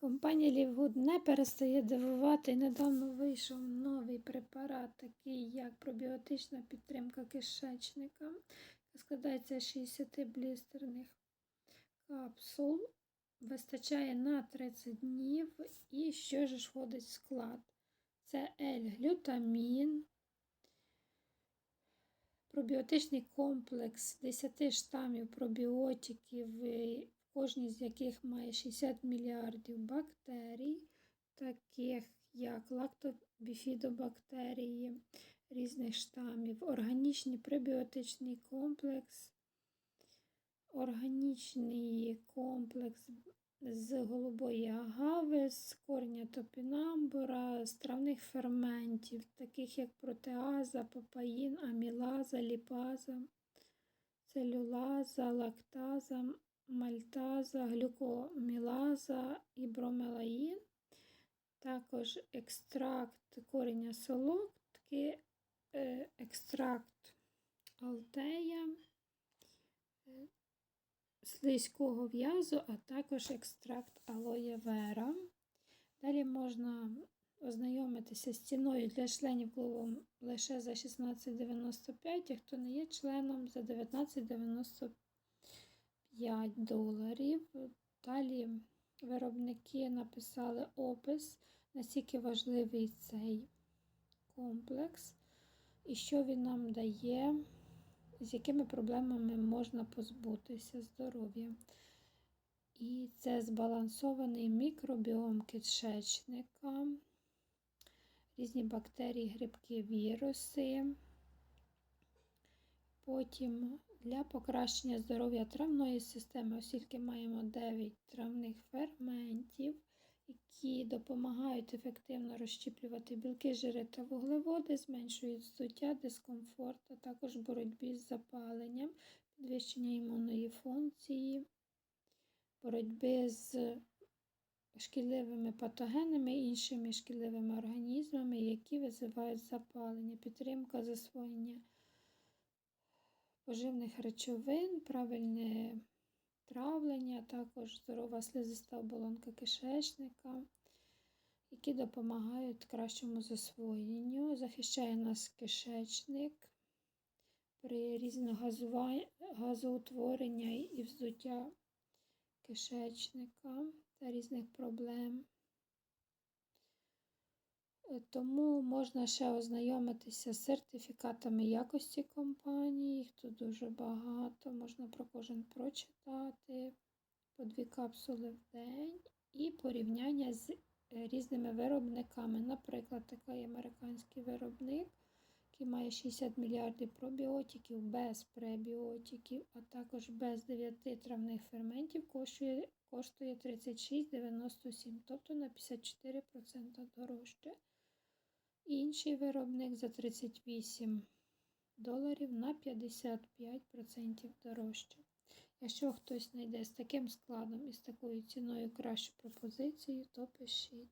Компанія Лівгуд не перестає дивувати. Недавно вийшов новий препарат, такий як пробіотична підтримка кишечника, складається з 60 блістерних капсул. Вистачає на 30 днів. І що ж входить в склад? Це L-глютамін, пробіотичний комплекс 10 штамів пробіотиків, кожній з яких має 60 мільярдів бактерій, таких як лактобіфідобактерії різних штамів, органічний пребіотичний комплекс, органічний комплекс з голубої агави, з корня топінамбура, з травних ферментів, таких як протеаза, папаїн, амілаза, ліпаза, целюлаза, лактаза, мальтаза, глюкомілаза і бромелаїн. Також екстракт кореня солодки, е, екстракт алтея, е, слизького в'язу, а також екстракт алоє вера. Далі можна ознайомитися з ціною для членів клубу лише за 16,95, а хто не є членом за 19,95 доларів. Далі виробники написали опис, наскільки важливий цей комплекс і що він нам дає з якими проблемами можна позбутися здоров'я. І це збалансований мікробіом кишечника, різні бактерії, грибки, віруси. Потім для покращення здоров'я травної системи, оскільки маємо 9 травних ферментів, які допомагають ефективно розщіплювати білки, жири та вуглеводи, зменшують здуття, дискомфорт, а також боротьбі з запаленням, підвищення імунної функції, боротьби з шкідливими патогенами і іншими шкідливими організмами, які визивають запалення, підтримка засвоєння поживних речовин, правильне травлення, також здорова слизиста оболонка кишечника, які допомагають кращому засвоєнню, захищає нас кишечник при різних газоутворення і вздуття кишечника та різних проблем. Тому можна ще ознайомитися з сертифікатами якості компанії, їх тут дуже багато, можна про кожен прочитати, по дві капсули в день і порівняння з різними виробниками. Наприклад, такий американський виробник, який має 60 мільярдів пробіотиків без пребіотиків, а також без 9 травних ферментів, коштує коштує 36,97, тобто на 54% дорожче. Інший виробник за 38 доларів на 55% дорожче. Якщо хтось знайде з таким складом і з такою ціною кращу пропозицію, то пишіть.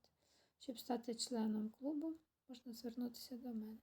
Щоб стати членом клубу, можна звернутися до мене.